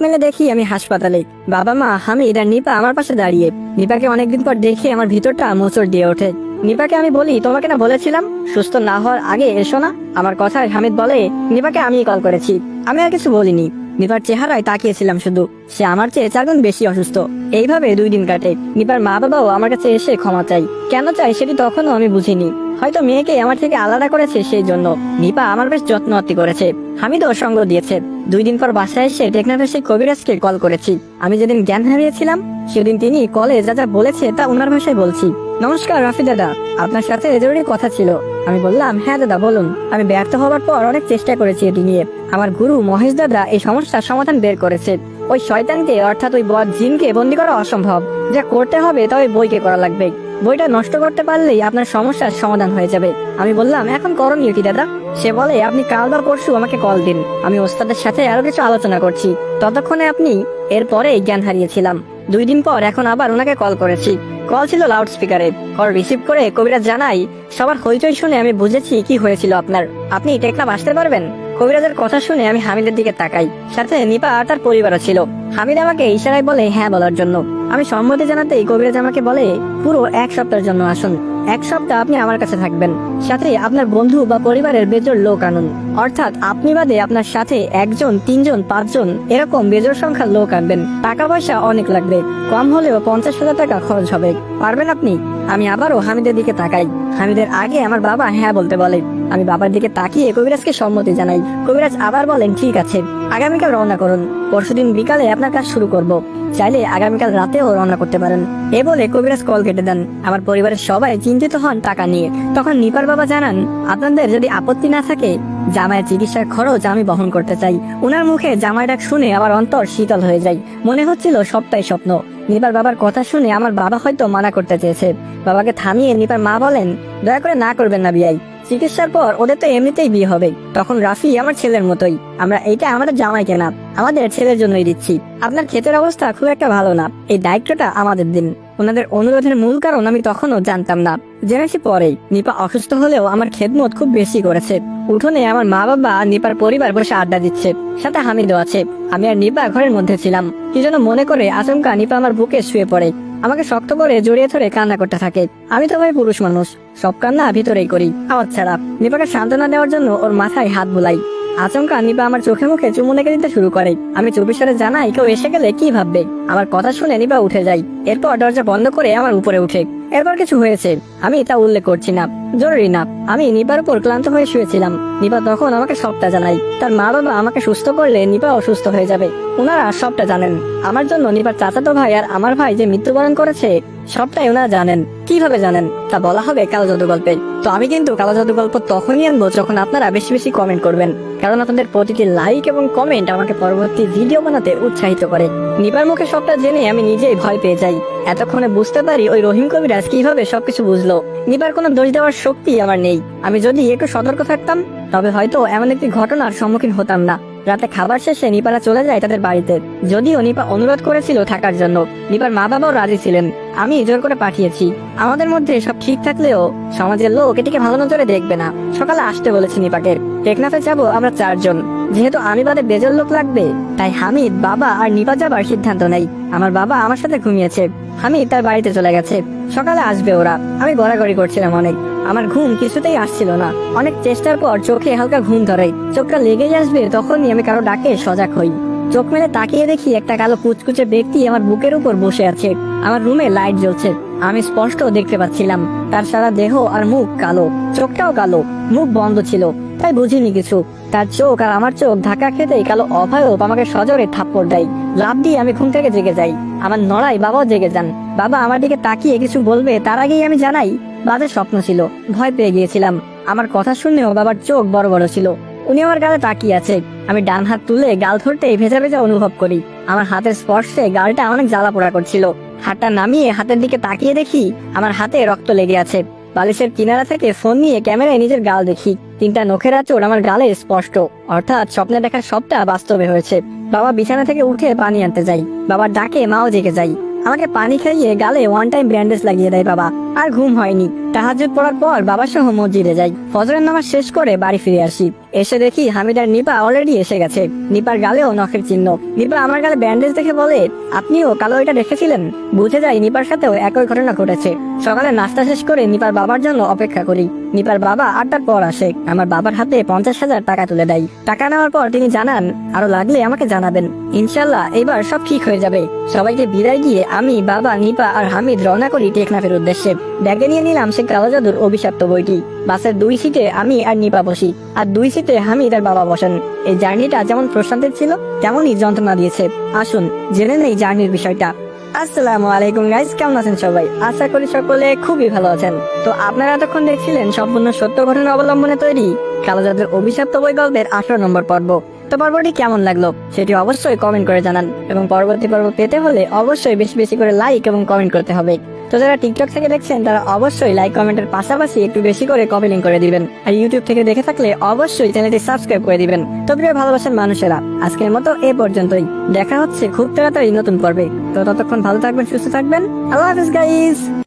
মেলে দেখি আমি হাসপাতালে। বাবা মা হামিদ আর নিপা আমার পাশে দাঁড়িয়ে। নিপাকে অনেকদিন পর দেখে আমার ভিতরটা মোচড় দিয়ে ওঠে। নিপাকে আমি বলি, তোমাকে না বলেছিলাম? সুস্থ না হওয়ার আগে এসো না। আমার কথায় হামিদ বলে, নিপাকে আমি কল করেছি। আমি আর কিছু বলিনি। নিপার চেহারায় তাকিয়েছিলাম শুধু। সে আমার চেয়ে চারগুণ বেশি অসুস্থ। এইভাবে দুই দিন কাটে। নিপার মা বাবাও আমার কাছে এসে ক্ষমা চাই কেন চাই সেটি তখনও আমি বুঝিনি। হয়তো মেয়েকে আমার থেকে আলাদা করেছে সেই জন্য নিপা আমার বেশ যত্ন আত্তি করেছে হামিদও সঙ্গ দিয়েছে। দুই দিন পর বাসায় এসে টেকনাফের সেই কবিরাজকে কল করেছি। আমি যেদিন জ্ঞান হারিয়েছিলাম, সেদিন তিনি কলে যা যা বলেছে তা ওনার ভাষায় বলছি। নমস্কার, রাফি দাদা। আপনার সাথে জরুরি কথা ছিল। আমি বললাম হ্যাঁ দাদা, বলুন। আমি ব্যর্থ হওয়ার পর অনেক চেষ্টা করেছি এটি নিয়ে। আমার গুরু মহেশ দাদা এই সমস্যার সমাধান বের করেছে। ওই শয়তানকে, অর্থাৎ ওই বদ জিনকে বন্দি করা অসম্ভব। যা করতে হবে তা ওই বইকে করা লাগবে। বইটা নষ্ট করতে পারলেই আপনার সমস্যার সমাধান হয়ে যাবে। আমি বললাম, এখন করণীয় কি, দাদা? সে বলে, আপনি কাল বা পরশু আমাকে কল দিন। আমি ওস্তাদের সাথে আরও কিছু আলোচনা করছি। ততক্ষণে আপনি এরপরে জ্ঞান হারিয়েছিলাম। দুই দিন পর এখন আবার ওনাকে কল করেছি। কল ছিল লাউড স্পিকারে কল রিসিভ করে কবিরাজ জানাই, সবার হইচই শুনে আমি বুঝেছি কি হয়েছিল আপনার। আপনি টেকনাফ আসতে পারবেন? কবিরাজের কথা শুনে আমি হামিদের দিকে তাকাই। সাথে নিপা আর তার পরিবারও ছিল। হামিদ আমাকে ইশারায় বলে হ্যাঁ বলার জন্য। আমি সম্মতি জানাতেই কবিরাজ আমাকে বলে, পুরো এক সপ্তাহের জন্য আসুন। এক সপ্তাহ আপনি আমার কাছে থাকবেন। সাথে আপনার বন্ধু বা পরিবারের বেজোর লোক আনুন। অর্থাৎ আপনি বাদে আপনার সাথে একজন, তিনজন, পাঁচজন এরকম বেজোর সংখ্যার লোক আনবেন। টাকা পয়সা অনেক লাগবে। কম হলেও পঞ্চাশ হাজার টাকা খরচ হবে। পারবেন আপনি? আমি আবারও হামিদের দিকে তাকাই। হামিদের আগে আমার বাবা হ্যাঁ বলতে বলে। আমি বাবার দিকে তাকিয়ে কবিরাজকে সম্মতি জানাই। কবিরাজ আবার বলেন, ঠিক আছে, আগামীকাল রওনা করুন। পরশুদিন বিকালে আপনার কাজ শুরু করব। চাইলে আগামীকাল রাতেও রওনা করতে পারেন। এ বলে কবিরাজ কল কেটে দেন। আমার পরিবারের সবাই চিন্তিত হন টাকা নিয়ে। তখন নিপার বাবা জানান, আপনাদের যদি আপত্তি না থাকে, জামাইয়ের চিকিৎসার খরচ আমি বহন করতে চাই। ওনার মুখে জামাই ডাক শুনে আমার অন্তর শীতল হয়ে যায়। মনে হচ্ছিল সবটাই স্বপ্ন। নিপার বাবার কথা শুনে আমার বাবা হয়তো মানা করতে চেয়েছে। বাবাকে থামিয়ে নিপার মা বলেন, দয়া করে না করবেন না বিয়াই। চিকিৎসার পর ওদের তো এমনিতেই বিয়ে হবে। তখন রাফি আমার ছেলের মতোই। আমরা এইটা আমাদের জামাই কেনা। আমাদের ছেলের জন্যই দিচ্ছি। আপনার ক্ষেতের অবস্থা খুব একটা ভালো না। এই দায়িত্বটা আমাদের দিন। ওনাদের অনুরোধের মূল কারণ আমি তখনও জানতাম না। জেনেছি পরেই নিপা অসুস্থ হলেও আমার খেদমত খুব বেশি করেছে। উঠোনে আমার মা বাবা নিপার পরিবার বসে আড্ডা দিচ্ছে। সাথে হামিদও আছে। আমি আর নিপা ঘরের মধ্যে ছিলাম। কি যেন মনে করে আচমকা নিপা আমার বুকে শুয়ে পড়ে। আমাকে শক্ত করে জড়িয়ে ধরে কান্না করতে থাকে। আমি তো ভাই পুরুষ মানুষ, সব কান্না ভিতরেই করি, আওয়াজ ছাড়া। নিপাকে সান্ত্বনা দেওয়ার জন্য ওর মাথায় হাত বুলাই। আচমকা নিপা আমার চোখে মুখে চুমু লেগে দিতে শুরু করে। আমি সালে জানাই কেউ এসে গেলে কি ভাববে? আমার কথা শুনে নিপা উঠে যাই এরপর দরজা বন্ধ করে আমার উপরে উঠে। এরপর কিছু হয়েছে। আমি তা উল্লেখ করছি না। জরুরি না। আমি নিপার উপর ক্লান্ত হয়ে শুয়েছিলাম। নিপা তখন আমাকে সবটা জানাই তার মা বাবা আমাকে সুস্থ করলে নিপা অসুস্থ হয়ে যাবে। ওনারা সবটা জানেন। আমার জন্য নিপার চাচাতো ভাই আর আমার ভাই যে মৃত্যুবরণ করেছে, সবটাই ওনারা জানেন। কীভাবে জানেন? তা বলা হবে কালো জাদু গল্পে। তো আমি কিন্তু কালো জাদু গল্প তখনই আনব যখন আপনারা বেশি বেশি কমেন্ট করবেন। কারণ আপনাদের প্রতিটি লাইক এবং কমেন্ট আমাকে পরবর্তী ভিডিও বানাতে উৎসাহিত করে। নিপার মুখে সবটা জেনে আমি নিজেই ভয় পেয়ে যাই। এতক্ষণে বুঝতে পারি ওই রহিম কবিরাজ কীভাবে সবকিছু বুঝলো? নিপার কোনো দোষ দেওয়ার শক্তি আমার নেই। আমি যদি একটু সতর্ক থাকতাম, তবে হয়তো এমন একটি ঘটনার সম্মুখীন হতাম না। রাতে খাবার শেষে নিপারা চলে যায় তাদের বাড়িতে। যদিও নিপা অনুরোধ করেছিল থাকার জন্য, নিপার মা বাবাও রাজি ছিলেন। আমি জোর করে পাঠিয়েছি। আমাদের মধ্যে সব ঠিক থাকলেও সমাজের লোক এটিকে ভালো নজরে দেখবে না। সকালে আসতে বলেছি নিপাকে। টেকনাফে যাব আমরা চারজন। যেহেতু আমি বাদে বেজর লোক লাগবে, তাই হামিদ, বাবা আর নিপা যাবার সিদ্ধান্ত নেই আমার বাবা আমার সাথে ঘুমিয়েছে। হামিদ তার বাড়িতে চলে গেছে। সকালে আসবে ওরা। আমি গড়াগড়ি করছিলাম অনেক। আমার ঘুম কিছুতেই আসছিল না। অনেক চেষ্টার পর চোখে হালকা ঘুম ধরে। চোখটা লেগেই আসবে তখনই আমি কারও ডাকে সজাগ হই। চোখ মেলে তাকিয়ে দেখি একটা কালো কুচকুচে ব্যক্তি আমার বুকের উপর বসে আছে। আমার রুমে লাইট জ্বলছে। আমি স্পষ্ট দেখতে পাচ্ছিলাম। তার সারা দেহ আর মুখ কালো। চোখটাও কালো। মুখ বন্ধ ছিল। তাই বুঝিনি কিছু। তার চোখ আর আমার চোখ ধাক্কা খেতেই কালো অভয়ব আমাকে সজোরে থাপ্পড় দেয়। লাভ দিয়ে আমি ঘুম থেকে জেগে যাই। আমার নড়াই বাবাও জেগে যান। বাবা আমার দিকে তাকিয়ে কিছু বলবে তার আগেই আমি জানাই, বাজে স্বপ্ন ছিল। ভয় পেয়ে গিয়েছিলাম। আমার কথা শুনেও বাবার চোখ বড় বড় ছিল। উনি আমার গালে তাকিয়ে আছে। আমি ডান হাত তুলে গাল ধরতে ভেজা ভেজা অনুভব করি। আমার হাতের স্পর্শে গালটা অনেক জ্বালা পোড়া করছিল। হাতটা নামিয়ে হাতের দিকে তাকিয়ে দেখি আমার হাতে রক্ত লেগে আছে। বালিশের কিনারা থেকে ফোন নিয়ে ক্যামেরায় নিজের গাল দেখি। তিনটা নখের আচর আমার গালে স্পষ্ট। অর্থাৎ স্বপ্নে দেখার সবটা বাস্তবে হয়েছে। বাবা বিছানা থেকে উঠে পানি আনতে যাই। বাবার ডাকে মাও জেগে যাই। আমাকে পানি খাইয়ে গালে ওয়ান টাইম ব্যান্ডেজ লাগিয়ে দেয় বাবা। আর ঘুম হয়নি। তাহাজুদ পড়ার পর বাবার সহ মসজিদে যাই। ফজরের নামাজ শেষ করে বাড়ি ফিরে আসি। এসে দেখি হামিদ আর নিপা অলরেডি এসে গেছে। নিপার গালেও নখের চিহ্ন। নিপা আমার গালে ব্যান্ডেজ দেখে বলে, আপনিও কালো এটা রেখেছিলেন? বুঝে যাই নিপার সাথেও একই ঘটনা ঘটেছে। সকালে নাস্তা শেষ করে নিপার বাবার জন্য অপেক্ষা করি। নিপার বাবা আটটার পর আসে। আমার বাবার হাতে পঞ্চাশ হাজার টাকা তুলে দেয়। টাকা নেওয়ার পর তিনি জানান, আরও লাগলে আমাকে জানাবেন। ইনশাল্লাহ এবার সব ঠিক হয়ে যাবে। সবাইকে বিদায় দিয়ে আমি, বাবা, নিপা আর হামিদ রওনা করি টেকনাফের উদ্দেশ্যে। ব্যাগে নিয়ে নিলাম সে কালো জাদুর অভিশপ্ত বইটি। বাসের দুই সিটে আমি আর নিপা বসি, আর দুই সিটে হামিদ আর বাবা বসেন। এই জার্নিটা যেমন প্রশান্তের ছিল, তেমনই যন্ত্রণা দিয়েছে। আসুন, জেনে নেই জার্নির বিষয়টা। আসসালামু আলাইকুম কেমন আছেন সবাই? আশা করি সকলে খুবই ভালো আছেন। তো আপনারা এতক্ষণ দেখছিলেন সম্পূর্ণ সত্য ঘটনা অবলম্বনে তৈরি কালো জাদুর অভিশপ্ত বই গল্পের আঠারো নম্বর পর্ব। তো পর্বটি কেমন লাগল সেটি অবশ্যই কমেন্ট করে জানান, এবং পরবর্তী পর্ব পেতে হলে অবশ্যই বেশি বেশি করে লাইক এবং কমেন্ট করতে হবে। তো যারা টিকটক থেকে দেখছেন, তারা অবশ্যই লাইক কমেন্টের পাশাপাশি একটু বেশি করে কপিলিং করে দিবেন। আর ইউটিউব থেকে দেখে থাকলে অবশ্যই চ্যানেলটি সাবস্ক্রাইব করে দিবেন। তো প্রিয় ভালোবাসার মানুষেরা, আজকের মতো এ পর্যন্তই। দেখা হচ্ছে খুব তাড়াতাড়ি নতুন পর্বে। তো ততক্ষণ ভালো থাকবেন, সুস্থ থাকবেন। আল্লাহ হাফিজ গাইস